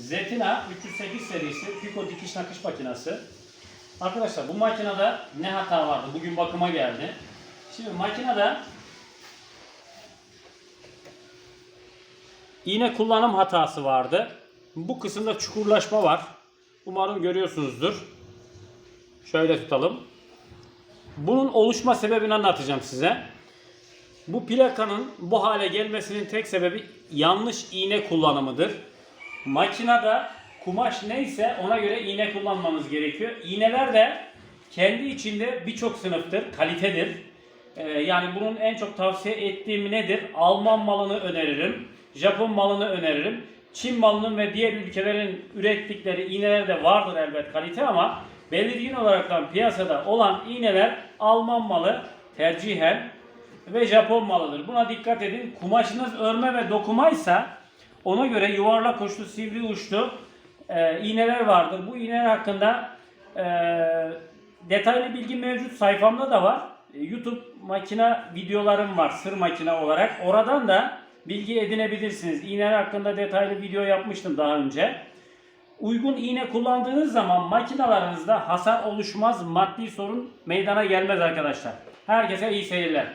Zetina 308 serisi Pico dikiş nakış makinesi. Arkadaşlar bu makinede ne hata vardı? Bugün bakıma geldi. Şimdi makinede iğne kullanım hatası vardı. Bu kısımda çukurlaşma var. Umarım görüyorsunuzdur. Şöyle tutalım. Bunun oluşma sebebini anlatacağım size. Bu plakanın bu hale gelmesinin tek sebebi yanlış iğne kullanımıdır. Makinede kumaş neyse ona göre iğne kullanmamız gerekiyor. İğneler de kendi içinde birçok sınıftır, kalitedir. Ee, yani bunun en çok tavsiye ettiğim nedir? Alman malını öneririm, Japon malını öneririm. Çin malının ve diğer ülkelerin ürettikleri iğneler de vardır elbet kalite ama belirgin olaraktan piyasada olan iğneler Alman malı tercihen ve Japon malıdır. Buna dikkat edin. Kumaşınız örme ve dokumaysa ona göre yuvarlak uçlu, sivri uçlu e, iğneler vardır. Bu iğneler hakkında e, detaylı bilgi mevcut sayfamda da var. E, YouTube makine videolarım var sır makine olarak. Oradan da bilgi edinebilirsiniz. İğneler hakkında detaylı video yapmıştım daha önce. Uygun iğne kullandığınız zaman makinalarınızda hasar oluşmaz, maddi sorun meydana gelmez arkadaşlar. Herkese iyi seyirler.